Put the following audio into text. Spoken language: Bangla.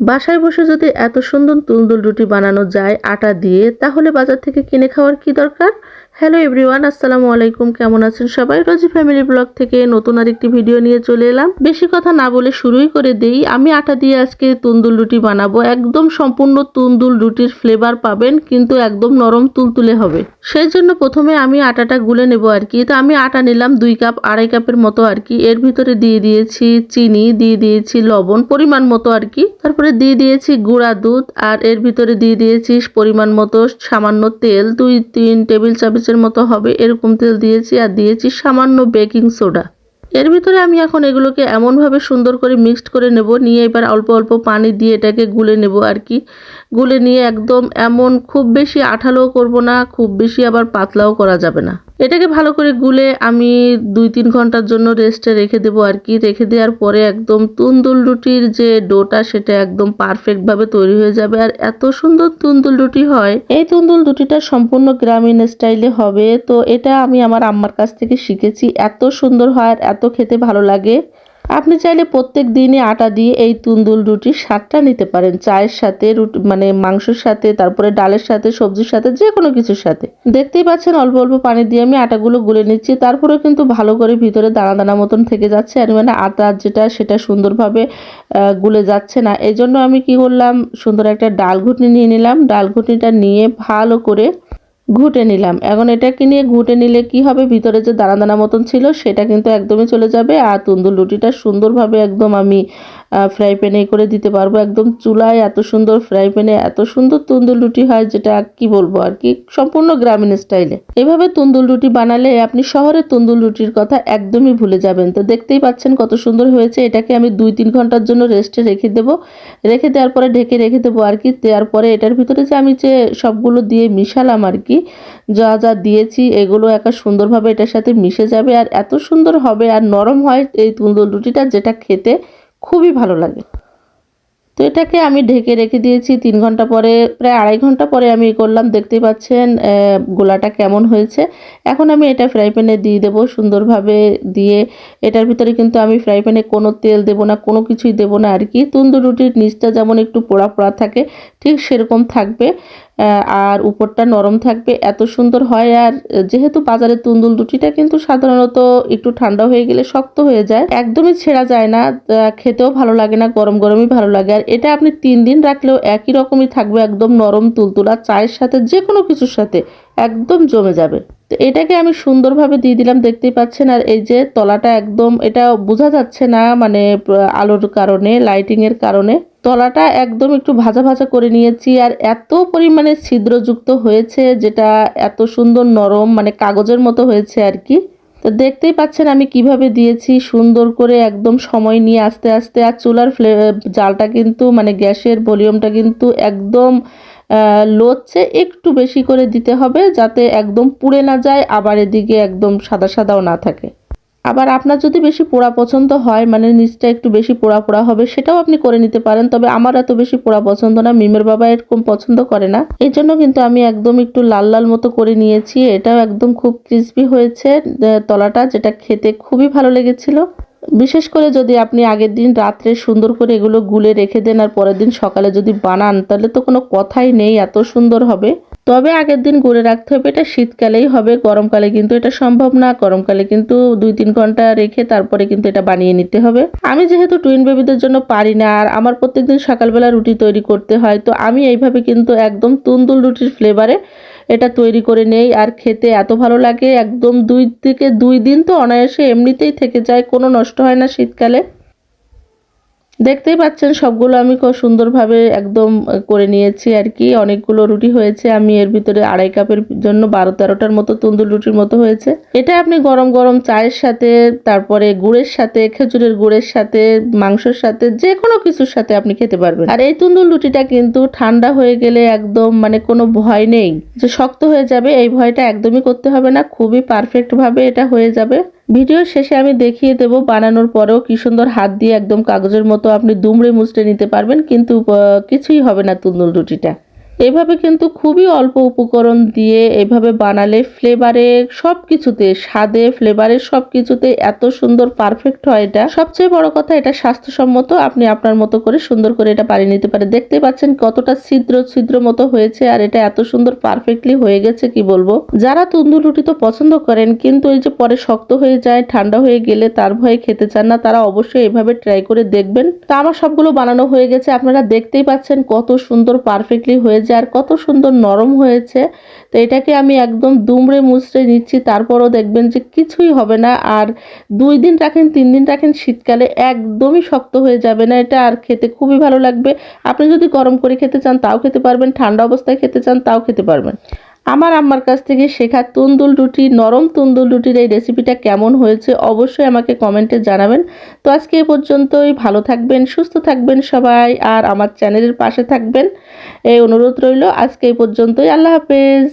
বাসায় বসে যদি এত সুন্দর তুলদুল রুটি বানানো যায়, আটা দিয়ে, তাহলে বাজার থেকে কিনে খাওয়ার কি দরকার? হ্যালো এভরিওয়ান, আসসালামু আলাইকুম। কেমন আছেন সবাই? রোজি ফ্যামিলি ব্লগ থেকে নতুন আরেকটি ভিডিও নিয়ে চলে এলাম। বেশি কথা না বলে শুরুই করে দেই। আমি আটা দিয়ে আজকে তুন্দুল রুটি বানাবো। একদম সম্পূর্ণ তুন্দুল রুটির ফ্লেভার পাবেন, কিন্তু একদম নরম তুলতুলে হবে। সেই জন্য প্রথমে আমি আটাটা গুলে নেব আর কি। তো আমি আটা নিলাম দুই কাপ, আড়াই কাপের মতো আর কি। এর ভিতরে দিয়ে দিয়েছি চিনি, দিয়ে দিয়েছি লবণ, পরিমাণ মতো আর কি। তারপরে দিয়ে দিয়েছি গুঁড়া দুধ, আর এর ভিতরে দিয়ে দিয়েছি পরিমাণ মতো সামান্য তেল, দুই, তিন টেবিল চামচের মতো হবে। এরকম তেল দিয়েছি আর দিয়েছি সামান্য বেকিং সোডা। এর ভিতরে আমি এখন এগুলোকে এমনভাবে সুন্দর করে মিক্সড করে নেব। নিয়ে এবার অল্প অল্প পানি দিয়ে এটাকে গুলে নেব আর কি। গুলে নিয়ে একদম এমন খুব বেশি আঠালোও করব না, খুব বেশি আবার পাতলাও করা যাবে না। এটাকে ভালো করে গুলে আমি দুই তিন ঘণ্টার জন্য রেস্টে রেখে দেবো আর কি। রেখে দেওয়ার পরে একদম তুন্দুল রুটির যে ডোটা সেটা একদম পারফেক্টভাবে তৈরি হয়ে যাবে। আর এত সুন্দর তুন্দুল রুটি হয়, এই তুন্দুল রুটিটা সম্পূর্ণ গ্রামীণ স্টাইলে হবে। তো এটা আমি আমার আম্মার কাছ থেকে শিখেছি। এত সুন্দর হয় আর এত খেতে ভালো লাগে। আপনি চাইলে প্রত্যেক দিনই আটা দিয়ে এই তুন্দুল রুটির স্বাদটা নিতে পারেন। চায়ের সাথে রুটি মানে মাংসের সাথে, তারপরে ডালের সাথে, সবজির সাথে যে কোনো কিছুর সাথে। দেখতেই পাচ্ছেন অল্প অল্প পানি দিয়ে আমি আটাগুলো গুলে নিচ্ছি। তারপরেও কিন্তু ভালো করে ভিতরে দানা দানা মতন থেকে যাচ্ছে আর মানে আটা যেটা, সেটা সুন্দরভাবে গুলে যাচ্ছে না। এই জন্য আমি কি করলাম, সুন্দর একটা ডাল ঘুটনি নিয়ে নিলাম। ডাল ঘুটনিটা নিয়ে ভালো করে ঘুটে নিলাম। এখন এটাকে নিয়ে ঘুটে নিলে কি হবে? ভিতরে যে দানা দানা মতন ছিল, সেটা কিন্তু একদমই চলে যাবে। আর তুন্দুর রুটিটা সুন্দরভাবে একদম আমি ফ্রাই প্যানে করে দিতে পারব। একদম চুলায় এত সুন্দর ফ্রাই প্যানে এত সুন্দর তুন্দুল রুটি হয়, যেটা কি বলব আর কি, সম্পূর্ণ গ্রামীণ স্টাইলে এভাবে তুন্দুল রুটি বানালে আপনি শহরের তুন্দুল রুটির কথা একদমই ভুলে যাবেন। তো দেখতেই পাচ্ছেন কত সুন্দর হয়েছে। এটাকে আমি দুই তিন ঘণ্টার জন্য রেস্টে রেখে দেবো। রেখে দেওয়ার পরে ঢেকে রেখে দেবো আর কি। দেওয়ার পরে এটার ভিতরে যে আমি যে সবগুলো দিয়ে মিশালাম আর কি, যা যা দিয়েছি, এগুলো একা সুন্দরভাবে এটার সাথে মিশে যাবে। আর এত সুন্দর হবে আর নরম হয় এই তুন্দুল রুটিটা, যেটা খেতে খুবই ভালো লাগে। তো এটাকে আমি ঢেকে রেখে দিয়েছি তিন ঘণ্টা পরে, প্রায় আড়াই ঘণ্টা পরে আমি করলাম। দেখতেই পাচ্ছেন গোলাটা কেমন হয়েছে। এখন আমি এটা ফ্রাই প্যানে দিয়ে দেবো সুন্দরভাবে দিয়ে। এটার ভিতরে কিন্তু আমি ফ্রাই প্যানে কোনো তেল দেবো না, কোনো কিছুই দেবো না আর কি। তন্দুর রুটির নিচটা যেমন একটু পোড়া পোড়া থাকে, ঠিক সেরকম থাকবে। আর উপরটা নরম থাকবে, এত সুন্দর হয়। আর যেহেতু বাজারে তুন্দুল রুটিটা কিন্তু সাধারণত একটু ঠান্ডা হয়ে গেলে শক্ত হয়ে যায়, একদমই ছেঁড়া যায় না খেতেও ভালো লাগে না, গরম গরমই ভালো লাগে। আর এটা আপনি তিন দিন রাখলেও একই রকমই থাকবে, একদম নরম তুলতুলা চায়ের সাথে যে কোনো কিছুর সাথে একদম জমে যাবে। তো এটাকে আমি সুন্দরভাবে দিয়ে দিলাম, দেখতেই পাচ্ছেন। আর এই যে তলাটা একদম, এটা বোঝা যাচ্ছে না মানে আলোর কারণে লাইটিংয়ের কারণে। তলাটা একদম একটু ভাজা ভাজা করে নিয়েছি আর এত পরিমাণে ছিদ্রযুক্ত হয়েছে যেটা এত সুন্দর নরম মানে কাগজের মতো হয়েছে আর কি। তো দেখতেই পাচ্ছেন আমি কীভাবে দিয়েছি, সুন্দর করে একদম সময় নিয়ে আস্তে আস্তে। আর চুলার ফ্লে জালটা কিন্তু মানে গ্যাসের ভলিউমটা কিন্তু একদম লোচ্ছে একটু বেশি করে দিতে হবে যাতে একদম পুড়ে না যায়, আবার এদিকে একদম সাদা সাদাও না থাকে। আবার আপনার যদি বেশি পোড়া পছন্দ হয় মানে নিচটা একটু বেশি পোড়া পোড়া হবে, সেটাও আপনি করে নিতে পারেন। তবে আমার এত বেশি পোড়া পছন্দ না, মিমের বাবা এরকম পছন্দ করে না। এই জন্য কিন্তু আমি একদম একটু লাল লাল মতো করে নিয়েছি। এটাও একদম খুব ক্রিসপি হয়েছে তলাটা, যেটা খেতে খুবই ভালো লেগেছিল। বিশেষ করে যদি আপনি আগের দিন রাত্রে সুন্দর করে এগুলো গুলে রেখে দেন আর পরের দিন সকালে যদি বানান, তাহলে তো কোনো কথাই নেই, এত সুন্দর হবে। তবে আগের দিন গুলে রাখতে হবে, এটা শীতকালেই হবে, গরমকালে কিন্তু এটা সম্ভব না, গরমকালে কিন্তু দুই তিন ঘণ্টা রেখে তারপরে কিন্তু এটা বানিয়ে নিতে হবে। আমি যেহেতু টুইন বেবিদের জন্য পারি না, আর আমার প্রত্যেকদিন সকালবেলা রুটি তৈরি করতে হয়, তো আমি এইভাবে কিন্তু একদম তুন্দুল রুটির ফ্লেভারে এটা তৈরি করে নেই, আর খেতে এত ভালো লাগে, একদম দুই থেকে দুই দিন তো অনায়াসে এমনিতেই থেকে যায়, কোনো নষ্ট হয় না শীতকালে। দেখতেই পাচ্ছেন, সবগুলো আমি খুব সুন্দরভাবে একদম করে নিয়েছি আর কি। অনেকগুলো রুটি হয়েছে, আমি এর ভিতরে আড়াই কাপের জন্য বারো তেরোটার মতো তন্দুর রুটির মতো হয়েছে। এটা আপনি গরম গরম চায়ের সাথে, তারপরে গুড়ের সাথে, খেজুরের গুড়ের সাথে, মাংসের সাথে যে কোনো কিছুর সাথে আপনি খেতে পারবেন। আর এই তন্দুর রুটিটা কিন্তু ঠান্ডা হয়ে গেলে একদম মানে কোনো ভয় নেই। যে শক্ত হয়ে যাবে, এই ভয়টা একদমই করতে হবে না, খুবই পারফেক্ট ভাবে এটা হয়ে যাবে। ভিডিওর শেষে আমি দেখিয়ে দেব বানানোর পরেও কি সুন্দর হাত দিয়ে একদম কাগজের মতো আপনি দুমড়ে মুচড়ে নিতে পারবেন, কিন্তু কিছুই হবে না তুন্দুল রুটিটা। এভাবে কিন্তু খুবই অল্প উপকরণ দিয়ে এভাবে বানালে ফ্লেভারে সব কিছুতে স্বাদে ফ্লেভারে সব কিছুতে এত সুন্দর পারফেক্ট হয় এটা। সবচেয়ে বড় কথা, এটা স্বাস্থ্যসম্মত, আপনি আপনার মতো করে সুন্দর করে এটা বানিয়ে নিতে পারেন। দেখতে পাচ্ছেন কতটা ছিদ্র ছিদ্র মতো হয়েছে আর এটা এত সুন্দর পারফেক্টলি হয়ে গেছে, কি বলব? যারা তন্দুর রুটি তো পছন্দ করেন, কিন্তু এই যে পরে শক্ত হয়ে যায়, ঠান্ডা হয়ে গেলে তার ভয়ে খেতে চান না, তারা অবশ্যই এভাবে ট্রাই করে দেখবেন। তা আমার সবগুলো বানানো হয়ে গেছে, আপনারা দেখতেই পাচ্ছেন কত সুন্দর পারফেক্টলি হয়েছে আর কত সুন্দর নরম হয়েছে, তো এটাকে আমি একদম দুমড়ে মুচড়ে নিচ্ছি, তারপরও দেখবেন যে কিছুই হবে না। আর দুই দিন রাখেন, তিন দিন রাখেন, শীতকালে একদমই শক্ত হয়ে যাবে না। এটা আর খেতে খুবই ভালো লাগবে। আপনি যদি গরম করে খেতে চান, তাও খেতে পারবেন। ঠান্ডা অবস্থায় খেতে চান, তাও খেতে পারবেন। আমার আম্মার কাছ থেকে শেখা তুন্দুল রুটি, নরম তুন্দুল রুটির এই রেসিপিটা কেমন হয়েছে অবশ্যই আমাকে কমেন্টে জানাবেন। তো আজকে এ পর্যন্তই, ভালো থাকবেন, সুস্থ থাকবেন সবাই, আর আমার চ্যানেলের পাশে থাকবেন। এই অনুরোধ রইল, আজকে এই পর্যন্তই, আল্লাহ হাফেজ।